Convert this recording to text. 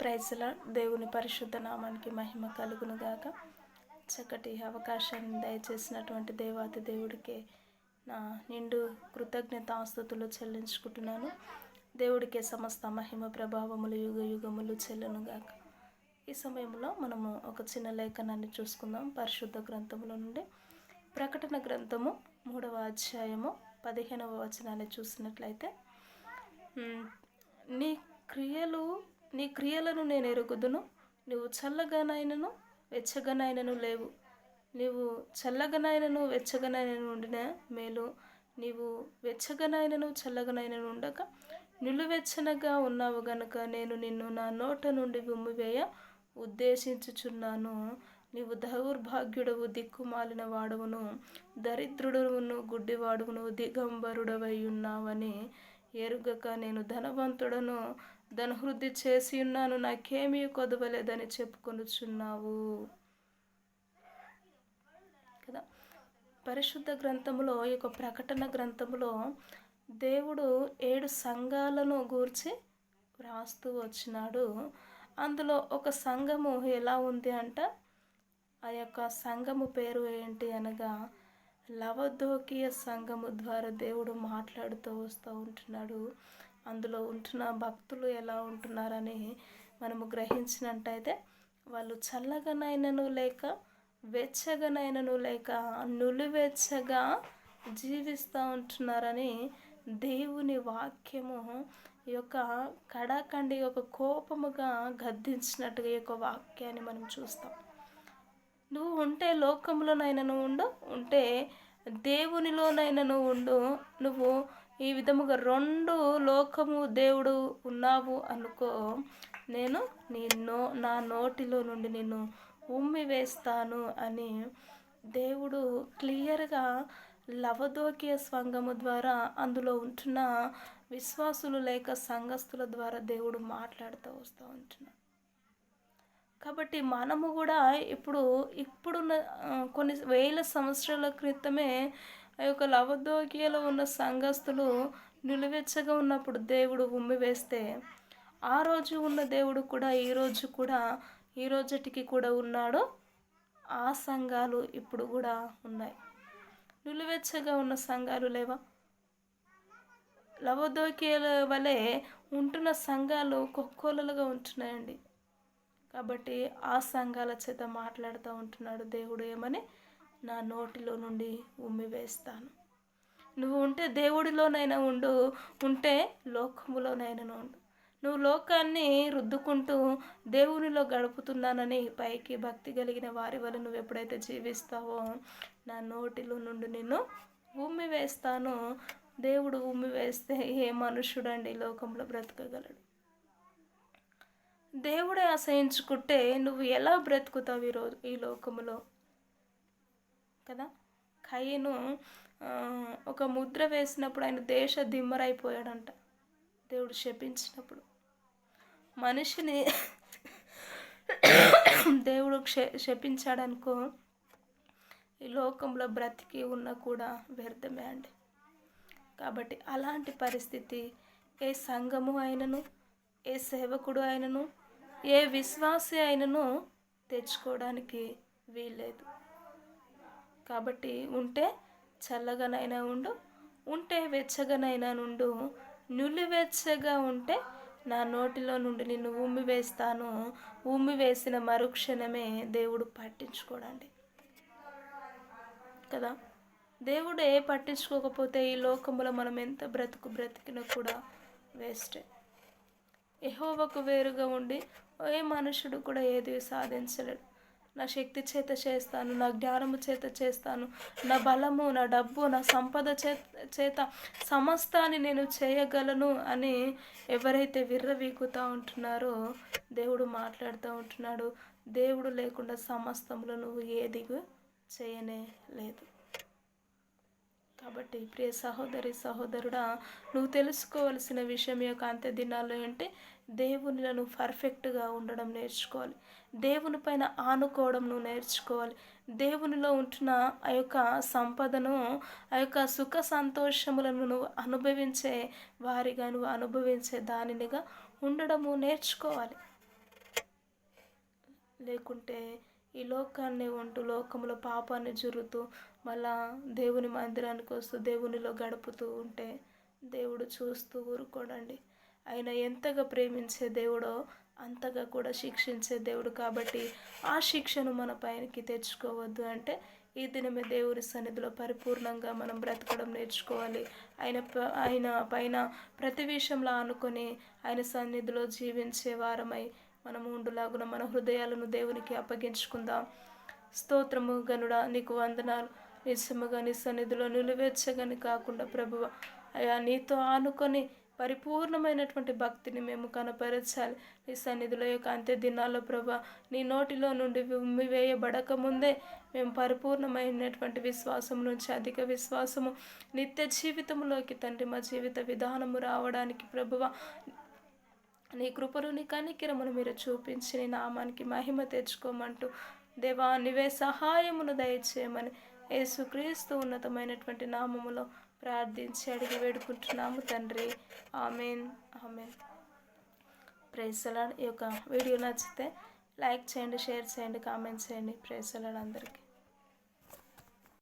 ప్రైజ్ల దేవుని పరిశుద్ధ నామానికి మహిమ కలుగును గాక చక్కటి అవకాశాన్ని దయచేసినటువంటి దేవాతి దేవుడికి నా నిండు కృతజ్ఞతాస్తుతులు చెల్లించుకుంటున్నాను. దేవుడికే సమస్త మహిమ ప్రభావములు యుగ యుగములు చెల్లును గాక ఈ సమయంలో మనము ఒక చిన్న లేఖనాన్ని చూసుకుందాం. పరిశుద్ధ గ్రంథముల నుండి ప్రకటన గ్రంథము మూడవ అధ్యాయము పదిహేనవ వచనాన్ని చూసినట్లయితే నీ క్రియలు నీ క్రియలను నేను ఎరుగుదును. నువ్వు చల్లగానైనను వెచ్చగనైనను లేవు. నీవు చల్లగనైనను వెచ్చగనైనను ఉండిన మేలు. నీవు వెచ్చగనైనను చల్లగనైనను ఉండక. నిలువెచ్చనగా ఉన్నావు గనుక నేను నిన్ను నా నోట నుండి ఉమ్మివేయ ఉద్దేశించుచున్నాను. నీవు దౌర్భాగ్యుడవు దిక్కుమాలిన వాడవును. దరిద్రుడవును గుడ్డివాడును దిగంబరుడవై ఉన్నావని. ఎరుగక నేను ధనవంతుడను. ధనవృద్ధి చేసి ఉన్నాను నాకేమీ కొదవలేదని చెప్పుకొనుచున్నావు. కదా? పరిశుద్ధ గ్రంథములో ఈ యొక్క ప్రకటన గ్రంథములో దేవుడు ఏడు సంఘాలను గూర్చి వ్రాస్తూ వచ్చినాడు. అందులో ఒక సంఘము ఎలా ఉంది అంట? ఆ యొక్క సంఘము పేరు ఏంటి అనగా లవదోకీయ సంఘము ద్వారా దేవుడు మాట్లాడుతూ వస్తూ ఉంటున్నాడు. అందులో ఉంటున్న భక్తులు ఎలా ఉంటున్నారని మనము గ్రహించినట్టయితే వాళ్ళు చల్లగనైనను లేక వెచ్చగనైనను లేక నులివెచ్చగా జీవిస్తూ ఉంటున్నారని దేవుని వాక్యము ఈ యొక్క కడాకండి యొక్క కోపముగా గద్దించినట్టుగా ఈ యొక్క వాక్యాన్ని మనం చూస్తాం. నువ్వు ఉంటే లోకంలోనైనా ఉండు ఉంటే దేవునిలోనైనా ఉండు నువ్వు ఈ విధముగా రెండు లోకము దేవుడు ఉన్నావు అనుకో నేను నీ నో నా నోటిలో నుండి నిన్ను ఉమ్మి వేస్తాను అని దేవుడు క్లియర్గా లవదోకియ స్వంగము ద్వారా అందులో ఉంటున్న విశ్వాసులు లేక సంఘస్థుల ద్వారా దేవుడు మాట్లాడుతూ వస్తూ ఉంటున్నాడు. కాబట్టి మనము కూడా ఇప్పుడు ఇప్పుడున్న కొన్ని వేల సంవత్సరాల క్రితమే ఆ యొక్క లవదోగ్యలో ఉన్న సంఘస్థులు నిలువెచ్చగా ఉన్నప్పుడు దేవుడు ఉమ్మివేస్తే ఆ రోజు ఉన్న దేవుడు కూడా ఈ రోజు కూడా ఈ రోజుటికి కూడా ఉన్నాడు. ఆ సంఘాలు ఇప్పుడు కూడా ఉన్నాయి. నిలువెచ్చగా ఉన్న సంఘాలు లేవా? లవదోకేల వలె ఉంటున్న సంఘాలు కొక్కోలలుగా ఉంటున్నాయండి. కాబట్టి ఆ సంఘాల చేత మాట్లాడుతూ ఉంటున్నాడు దేవుడు ఏమని? నా నోటిలో నుండి ఉమ్మి వేస్తాను. నువ్వు ఉంటే దేవుడిలోనైనా ఉండు ఉంటే లోకములోనైనా ఉండు. నువ్వు లోకాన్ని రుద్దుకుంటూ దేవునిలో గడుపుతున్నానని పైకి భక్తి కలిగిన వారి వల్ల నువ్వు ఎప్పుడైతే జీవిస్తావో నా నోటిలో నుండి నిన్ను ఉమ్మి వేస్తాను. దేవుడు ఉమ్మి వేస్తే ఏ మనుషుడండి ఈ లోకంలో బ్రతకగలడు? దేవుడే అసహించుకుంటే నువ్వు ఎలా బ్రతుకుతావు ఈరోజు ఈ లోకములో? కదా? ఖయ్యను ఒక ముద్ర వేసినప్పుడు ఆయన దేశ దిమ్మరైపోయాడంట. దేవుడు శపించినప్పుడు. మనిషిని దేవుడు క్ష శపించాడనుకో ఈ లోకంలో బ్రతికి ఉన్నా కూడా వ్యర్థమే అండి. కాబట్టి అలాంటి పరిస్థితి ఏ సంఘము అయినను ఏ సేవకుడు అయినను ఏ విశ్వాసి అయినను తెచ్చుకోవడానికి వీల్లేదు. కాబట్టి ఉంటే చల్లగానైనా ఉండు ఉంటే వెచ్చగానైనా నుండు. నులివెచ్చగా ఉంటే నా నోటిలో నుండి నిన్ను ఉమ్మి వేస్తాను. ఉమ్మి వేసిన మరుక్షణమే దేవుడు పట్టించుకోడండి. కదా? దేవుడు ఏ పట్టించుకోకపోతే ఈ లోకంలో మనం ఎంత బ్రతుకు బ్రతికినా కూడా వేస్టే. ఎహోవకు వేరుగా ఉండి ఏ మనుషుడు కూడా ఏది సాధించలేడు. నా శక్తి చేత చేస్తాను నా జ్ఞానము చేత చేస్తాను నా బలము నా డబ్బు నా సంపద చేత చేత సమస్తాన్ని నేను చేయగలను అని ఎవరైతే విర్రవీగుతూ ఉంటున్నారో దేవుడు మాట్లాడుతూ ఉంటున్నాడు. దేవుడు లేకుండా సమస్తములో నువ్వు ఏది చేయనే లేదు. కాబట్టి ప్రియ సహోదరి సహోదరుడా నువ్వు తెలుసుకోవలసిన విషయం యొక్క అంత్య దినాల్లో ఏంటి? దేవునిలో నువ్వు పర్ఫెక్ట్గా ఉండడం నేర్చుకోవాలి. దేవుని పైన ఆనుకోవడం నువ్వు నేర్చుకోవాలి. దేవునిలో ఉంటున్న ఆ యొక్క సంపదను ఆ యొక్క సుఖ సంతోషములను నువ్వు అనుభవించే వారిగా నువ్వు అనుభవించే దానినిగా ఉండడము నేర్చుకోవాలి. లేకుంటే ఈ లోకాన్ని ఉంటూ లోకంలో పాపాన్ని జురుతూ మళ్ళా దేవుని మందిరానికి వస్తూ దేవునిలో గడుపుతూ ఉంటే దేవుడు చూస్తూ ఊరుకోడండి. ఆయన ఎంతగా ప్రేమించే దేవుడో అంతగా కూడా శిక్షించే దేవుడు కాబట్టి ఆ శిక్షను మన పైనకి తెచ్చుకోవద్దు అంటే ఈ దినమే దేవుడి సన్నిధిలో పరిపూర్ణంగా మనం బ్రతకడం నేర్చుకోవాలి. ఆయన ఆయన పైన ప్రతి విషయంలో ఆనుకొని ఆయన సన్నిధిలో జీవించే వారమై మనము ఉండులాగున మన హృదయాలను దేవునికి అప్పగించుకుందాం. స్తోత్రము గనుడా నీకు వందనాలు. నిజముగా నీ సన్నిధిలో నిలువెచ్చగని కాకుండా ప్రభువ అయ్యా నీతో ఆనుకొని పరిపూర్ణమైనటువంటి భక్తిని మేము కనపరచాలి. నీ సన్నిధిలో యొక్క అంత్య దినాల్లో ప్రభా నీ నోటిలో నుండి వేయబడక ముందే మేము పరిపూర్ణమైనటువంటి విశ్వాసం నుంచి అధిక విశ్వాసము నిత్య జీవితంలోకి తండ్రి మా జీవిత విధానము రావడానికి ప్రభువ నీ కృపను నీ కనికిరమును మీరు చూపించి నీ నామానికి మహిమ తెచ్చుకోమంటూ దేవా నీవే సహాయమును దయచేయమని యేసుక్రీస్తు ఉన్నతమైనటువంటి నామములో ప్రార్థించి అడిగి వేడుకుంటున్నాము తండ్రి. Amen. Amen. Praise the Lord ఈ యొక్క వీడియో నచ్చితే లైక్ చేయండి షేర్ చేయండి కామెంట్ చేయండి. ప్రైసలాడ్ అందరికీ.